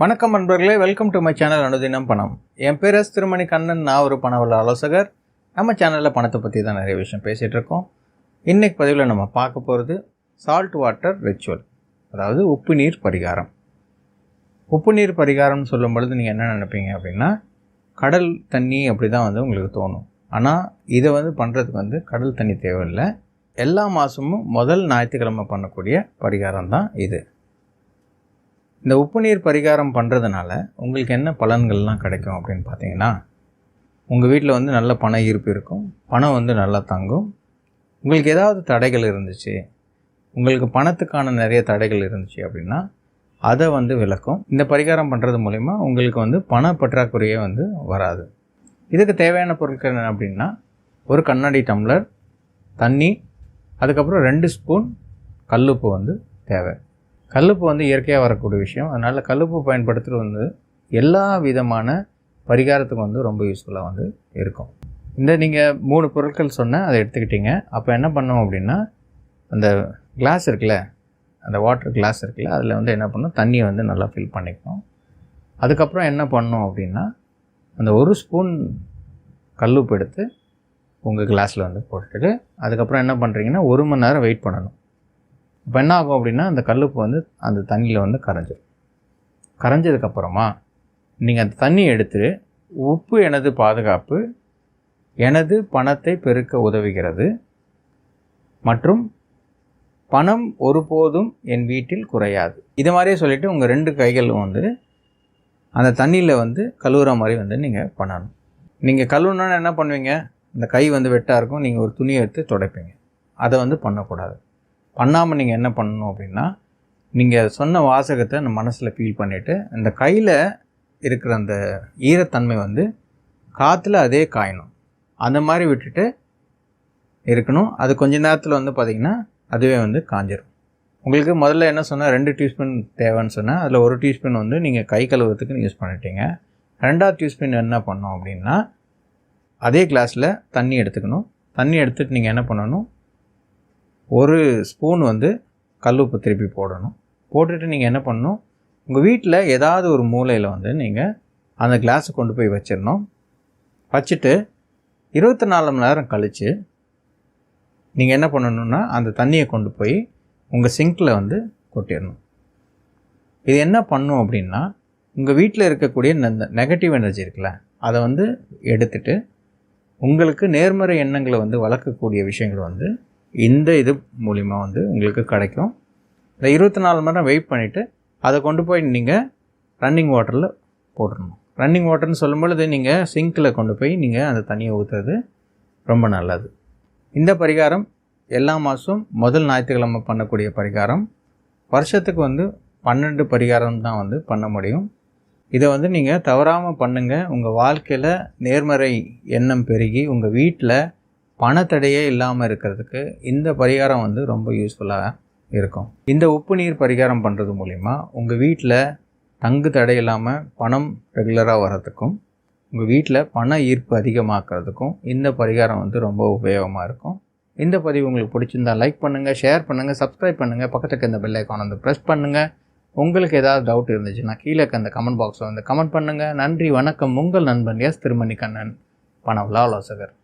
வணக்கம் நண்பர்களே welcome to my channel அனுதினம் பணம். என் பேர் எஸ் திருமணி கண்ணன் நான் ஒரு பணவள ஆலோசகர். நம்ம சேனலில் பணத்தை பற்றி தான் நிறைய விஷயம் பேசிகிட்டு இருக்கோம். இன்றைக்கு பதிவில் நம்ம பார்க்க போகிறது சால்ட் வாட்டர் ரிச்சுவல் அதாவது உப்பு நீர் பரிகாரம். உப்பு நீர் பரிகாரம்னு சொல்லும் பொழுது நீங்கள் என்ன நினைப்பீங்க அப்படின்னா கடல் தண்ணி அப்படி தான் வந்து உங்களுக்கு தோணும். ஆனால் இதை வந்து பண்ணுறதுக்கு வந்து கடல் தண்ணி தேவையில்லை. எல்லா மாதமும் முதல் ஞாயிற்றுக்கிழமை பண்ணக்கூடிய பரிகாரம் தான் இது. இந்த உப்பு நீர் பரிகாரம் பண்ணுறதுனால உங்களுக்கு என்ன பலன்கள்லாம் கிடைக்கும் அப்படின்னு பார்த்தீங்கன்னா உங்கள் வீட்டில் வந்து நல்ல பண ஈர்ப்பு இருக்கும் பணம் வந்து நல்லா தங்கும். உங்களுக்கு ஏதாவது தடைகள் இருந்துச்சு உங்களுக்கு பணத்துக்கான நிறைய தடைகள் இருந்துச்சு அப்படின்னா அதை வந்து விளக்கும். இந்த பரிகாரம் பண்ணுறது மூலிமா உங்களுக்கு வந்து பண பற்றாக்குறையே வந்து வராது. இதுக்கு தேவையான பொருட்கள் என்ன அப்படின்னா ஒரு கண்ணாடி டம்ளர் தண்ணி அதுக்கப்புறம் ரெண்டு ஸ்பூன் கல்லுப்பு வந்து தேவை. கல்லுப்பு வந்து இயற்கையாக வரக்கூடிய விஷயம். அதனால் கல்லுப்பு பயன்படுத்துகிறது வந்து எல்லா விதமான பரிகாரத்துக்கும் வந்து ரொம்ப யூஸ்ஃபுல்லாக வந்து இருக்கும். இந்த நீங்கள் மூணு பொருட்கள் சொன்ன அதை எடுத்துக்கிட்டீங்க. அப்போ என்ன பண்ணோம் அப்படின்னா அந்த கிளாஸ் இருக்குல்ல அந்த வாட்டர் கிளாஸ் இருக்குல்ல அதில் வந்து என்ன பண்ணும்? தண்ணியை வந்து நல்லா ஃபில் பண்ணிக்கணும். அதுக்கப்புறம் என்ன பண்ணோம் அப்படின்னா அந்த ஒரு ஸ்பூன் கல்லுப்பு எடுத்து உங்கள் கிளாஸில் வந்து போட்டுட்டு அதுக்கப்புறம் என்ன பண்ணுறீங்கன்னா ஒரு மணி நேரம் வெயிட் பண்ணணும். இப்போ என்ன ஆகும் அப்படின்னா அந்த கல்லுப்பு வந்து அந்த தண்ணியில் வந்து கரைஞ்சிடும் கரைஞ்சதுக்கப்புறமா நீங்கள் அந்த தண்ணியை எடுத்து உப்பு எனது பாதுகாப்பு எனது பணத்தை பெருக்க உதவுகிறது மற்றும் பணம் ஒருபோதும் என் வீட்டில் குறையாது. இது மாதிரியே சொல்லிவிட்டு உங்கள் ரெண்டு கைகளும் வந்து அந்த தண்ணியில் வந்து கழுவுற மாதிரி வந்து நீங்கள் பண்ணணும். நீங்கள் கழுவுனா என்ன பண்ணுவீங்க? இந்த கை வந்து வெட்டாக இருக்கும். நீங்கள் ஒரு துணியை எடுத்து துடைப்பீங்க. அதை வந்து பண்ணக்கூடாது. பண்ணாமல் நீங்கள் என்ன பண்ணணும் அப்படின்னா நீங்கள் சொன்ன வாசகத்தை அந்த மனசில் ஃபீல் பண்ணிவிட்டு அந்த கையில் இருக்கிற அந்த ஈரத்தன்மை வந்து காற்றுல அதே காயணும். அந்த மாதிரி விட்டுட்டு இருக்கணும். அது கொஞ்ச நேரத்தில் வந்து பார்த்திங்கன்னா அதுவே வந்து காஞ்சிரும். உங்களுக்கு முதல்ல என்ன சொன்னால் ரெண்டு டீஸ்பூன் தேவைன்னு சொன்னால் அதில் ஒரு டீஸ்பூன் வந்து நீங்கள் கை கழுவுறதுக்குன்னு யூஸ் பண்ணிட்டீங்க. ரெண்டாவது டீஸ்பூன் என்ன பண்ணோம் அப்படின்னா அதே கிளாஸில் தண்ணி எடுத்துக்கணும். தண்ணி எடுத்துகிட்டு நீங்கள் என்ன பண்ணணும்? ஒரு ஸ்பூன் வந்து கல் உப்பு திருப்பி போடணும். போட்டுட்டு நீங்கள் என்ன பண்ணணும்? உங்கள் வீட்டில் ஏதாவது ஒரு மூலையில் வந்து நீங்கள் அந்த கிளாஸை கொண்டு போய் வச்சிடணும். வச்சுட்டு இருபத்தி நாலு மணி நேரம் கழித்து நீங்கள் என்ன பண்ணணுன்னா அந்த தண்ணியை கொண்டு போய் உங்கள் சிங்கில் வந்து கொட்டிடணும். இது என்ன பண்ணும் அப்படின்னா உங்கள் வீட்டில் இருக்கக்கூடிய நெகட்டிவ் எனர்ஜி இருக்குல்ல அதை வந்து எடுத்துட்டு உங்களுக்கு நேர்மறை எண்ணங்களை வந்து வளர்க்கக்கூடிய விஷயங்கள் வந்து இந்த இது மூலிமா வந்து உங்களுக்கு கிடைக்கும். இந்த இருபத்தி நாலு மணி நேரம் வெயிட் பண்ணிவிட்டு அதை கொண்டு போய் நீங்கள் ரன்னிங் வாட்டரில் போட்டுடணும் ரன்னிங் வாட்டர்னு சொல்லும் பொழுது நீங்கள் சிங்கில் கொண்டு போய் நீங்கள் அந்த தண்ணியை ஊற்றுறது ரொம்ப நல்லது. இந்த பரிகாரம் எல்லா மாதம் முதல் ஞாயிற்றுக்கிழமை பண்ணக்கூடிய பரிகாரம். வருஷத்துக்கு வந்து பன்னெண்டு பரிகாரம் தான் வந்து பண்ண முடியும். இதை வந்து நீங்கள் தவறாமல் பண்ணுங்கள் உங்கள் வாழ்க்கையில் நேர்மறை எண்ணம் பெருகி உங்கள் வீட்டில் பணத்தடையே இல்லாமல் இருக்கிறதுக்கு இந்த பரிகாரம் வந்து ரொம்ப யூஸ்ஃபுல்லாக இருக்கும். இந்த உப்பு நீர் பரிகாரம் பண்ணுறது மூலிமா உங்கள் வீட்டில் தங்கு தடை இல்லாமல் பணம் ரெகுலராக வர்றதுக்கும் உங்கள் வீட்டில் பண ஈர்ப்பு அதிகமாக்குறதுக்கும் இந்த பரிகாரம் வந்து ரொம்ப உபயோகமாக இருக்கும். இந்த பதிவு உங்களுக்கு பிடிச்சிருந்தா லைக் பண்ணுங்கள் ஷேர் பண்ணுங்கள் சப்ஸ்கிரைப் பண்ணுங்கள் பக்கத்துக்கு இந்த பெல் ஐக்கான் வந்து ப்ரெஸ் பண்ணுங்கள் உங்களுக்கு ஏதாவது டவுட் இருந்துச்சுன்னா கீழே அந்த கமெண்ட் பாக்ஸில் வந்து கமெண்ட் பண்ணுங்கள் நன்றி வணக்கம். உங்கள் நண்பன் எஸ் திருமணி கண்ணன் பணவலா ஆலோசகர்